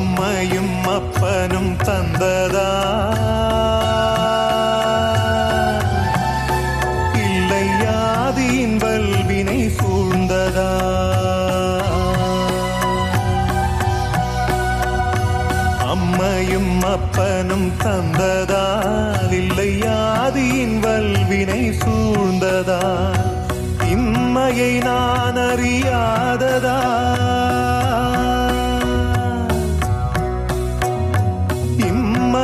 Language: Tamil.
அம்மையும் அப்பனும் தந்ததா இல்லை யாதியின் வல்வினை சூழ்ந்ததா அம்மையும் அப்பனும் தந்ததால். இல்லை யாதியின் வல்வினை சூழ்ந்ததா இம்மையை நான் அறியாததா